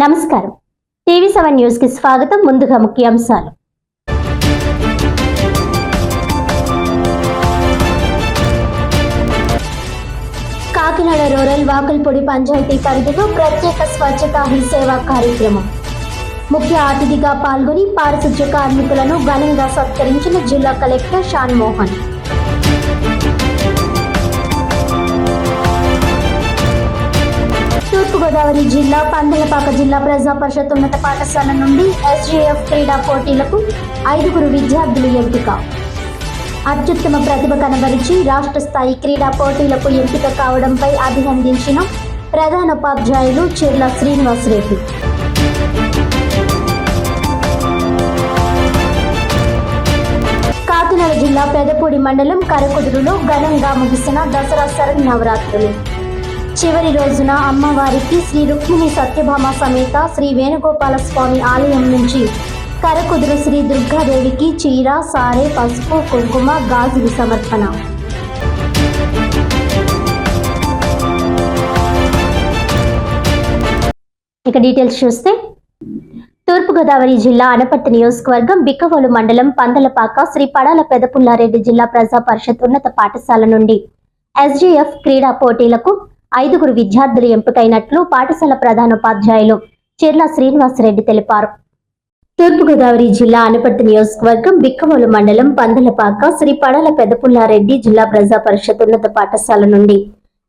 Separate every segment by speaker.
Speaker 1: నమస్కారం. TV seven న్యూస్కి స్వాగతం. ముందుగా ముఖ్యాంశాలు. కాకినాడ రూరల్ వాకల్పొడి పంచాయతీ పరిధిలో ప్రత్యేక స్వచ్ఛతా హీ సేవా కార్యక్రమం. ముఖ్య అతిథిగా పాల్గొని పారిశుధ్య కార్మికులను ఘనంగా సత్కరించిన జిల్లా కలెక్టర్ షాన్ మోహన్ తూర్పుగోదావరి జిల్లా పందలపాక జిల్లా ప్రజా పరిషత్ ఉన్నత పాఠశాల నుండి ఎస్జేఎఫ్ క్రీడా పోటీలకు ఐదుగురు విద్యార్థులు ఎంపిక. అత్యుత్తమ ప్రతిభ కనబరిచి రాష్ట్ర స్థాయి క్రీడా పోటీలకు ఎంపిక కావడంపై అభినందించిన ప్రధానోపాధ్యాయులు చెర్ల శ్రీనివాసరెడ్డి కాకినాడ జిల్లా పెదపూడి మండలం కరకుదురులో ఘనంగా ముగిసిన దసరా శరణ్ నవరాత్రులు చివరి రోజున అమ్మవారికి శ్రీ రుక్మిణి సత్యభామ సమేత శ్రీ వేణుగోపాల స్వామి ఆలయం నుంచి కరకుదురు శ్రీ దుర్గాదేవికి చీర సారే పసుపు కుంకుమ గాజులు సమర్పణ. ఇక డీటెయిల్స్ చూస్తే తూర్పుగోదావరి జిల్లా అనపర్తి నియోజకవర్గం బిక్కవోలు మండలం పందలపాక శ్రీ పడాల పెదపుల్లారెడ్డి జిల్లా ప్రజా పరిషత్ ఉన్నత పాఠశాల నుండి ఎస్జీఎఫ్ క్రీడా పోటీలకు ఐదుగురు విద్యార్థులు ఎంపికైనట్లు పాఠశాల ప్రధానోపాధ్యాయులు చెర్ల శ్రీనివాసరెడ్డి తెలిపారు. తూర్పుగోదావరి జిల్లా అనపర్తి నియోజకవర్గం బిక్కమూలు మండలం పందలపాక శ్రీ పడాల పెదపుల్లారెడ్డి జిల్లా ప్రజా పరిషత్ ఉన్నత పాఠశాల నుండి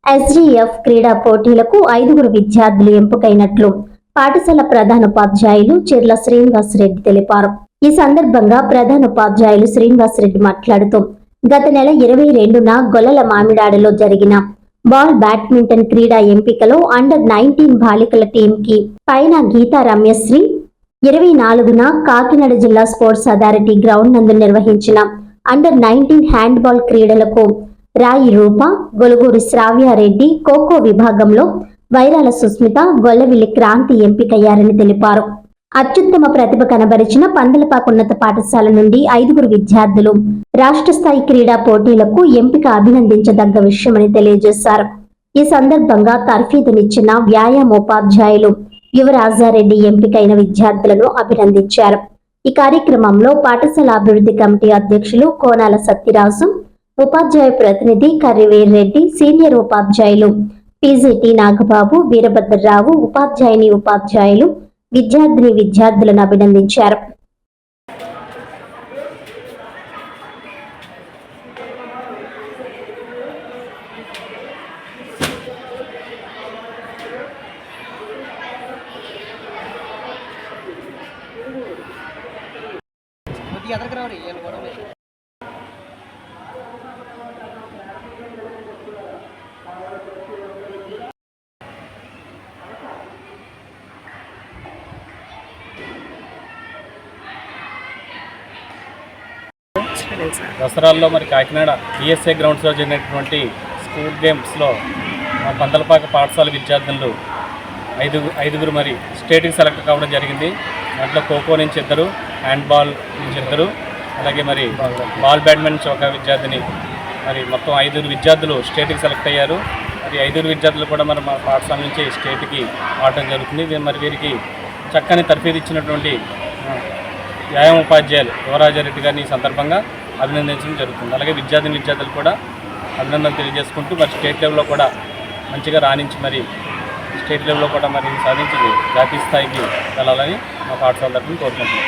Speaker 1: ఎస్జీఎఫ్ క్రీడా పోటీలకు ఐదుగురు విద్యార్థులు ఎంపికైనట్లు పాఠశాల ప్రధానోపాధ్యాయులు చెర్ల శ్రీనివాసరెడ్డి తెలిపారు. ఈ సందర్భంగా ప్రధానోపాధ్యాయులు శ్రీనివాసరెడ్డి మాట్లాడుతూ గత నెల ఇరవై రెండున గొల్లల మామిడాడలో జరిగిన బాల్ బ్యాడ్మింటన్ క్రీడా ఎంపికలో అండర్ నైన్టీన్ బాలికల టీంకి పైన గీతా రమ్యశ్రీ ఇరవై నాలుగున కాకినాడ జిల్లా స్పోర్ట్స్ అథారిటీ గ్రౌండ్ నందు నిర్వహించిన అండర్ నైన్టీన్ హ్యాండ్బాల్ క్రీడలకు రాయి రూప గొలుగూరి శ్రావ్యారెడ్డి ఖోఖో విభాగంలో వైరాల సుస్మిత గొల్లవిల్లి క్రాంతి ఎంపికయ్యారని తెలిపారు. అత్యుత్తమ ప్రతిభ కనబరిచిన పందలపాక ఉన్నత పాఠశాల నుండి ఐదుగురు విద్యార్థులు రాష్ట్ర స్థాయి క్రీడా పోటీలకు ఎంపిక అభినందించదగ్గ విషయమని తెలియజేశారు. ఈ సందర్భంగా తర్ఫీదునిచ్చిన వ్యాయామోపాధ్యాయులు యువరాజారెడ్డి ఎంపికైన విద్యార్థులను అభినందించారు. ఈ కార్యక్రమంలో పాఠశాల అభివృద్ధి కమిటీ అధ్యక్షులు కోనాల సత్యరాజు ఉపాధ్యాయ ప్రతినిధి కర్రివేర్ రెడ్డి సీనియర్ ఉపాధ్యాయులు పీజీటీ నాగబాబు వీరభద్రరావు ఉపాధ్యాయుని ఉపాధ్యాయులు విద్యార్థిని విద్యార్థులను అభినందించారు.
Speaker 2: ఎదరికి
Speaker 3: దసరాల్లో మరి కాకినాడ ఈఎస్ఐ గ్రౌండ్స్లో జరిగినటువంటి స్కూల్ గేమ్స్లో మా పందలపాక పాఠశాల విద్యార్థులు ఐదు ఐదుగురు మరి స్టేట్కి సెలెక్ట్ కావడం జరిగింది. దాంట్లో ఖోఖో నుంచి ఇద్దరు హ్యాండ్బాల్ నుంచి ఇద్దరు అలాగే మరి బాల్ బ్యాడ్మింటన్ ఒక విద్యార్థిని మరి మొత్తం ఐదుగురు విద్యార్థులు స్టేట్కి సెలెక్ట్ అయ్యారు. మరి ఐదుగురు విద్యార్థులు కూడా మరి మా పాఠశాల నుంచి స్టేట్కి ఆడటం జరుగుతుంది. మరి వీరికి చక్కని తర్ఫీదు ఇచ్చినటువంటి వ్యాయామ ఉపాధ్యాయులు యువరాజారెడ్డి గారిని ఈ సందర్భంగా అభినందించడం జరుగుతుంది. అలాగే విద్యార్థిని విద్యార్థులు కూడా అభినందనలు తెలియజేసుకుంటూ మరి స్టేట్ లెవెల్లో కూడా మంచిగా రాణించి మరి స్టేట్ లెవెల్లో కూడా మరి సాధించి జాతీయ స్థాయికి వెళ్ళాలని మా పాఠశాల తరఫున కోరుకుంటున్నాం.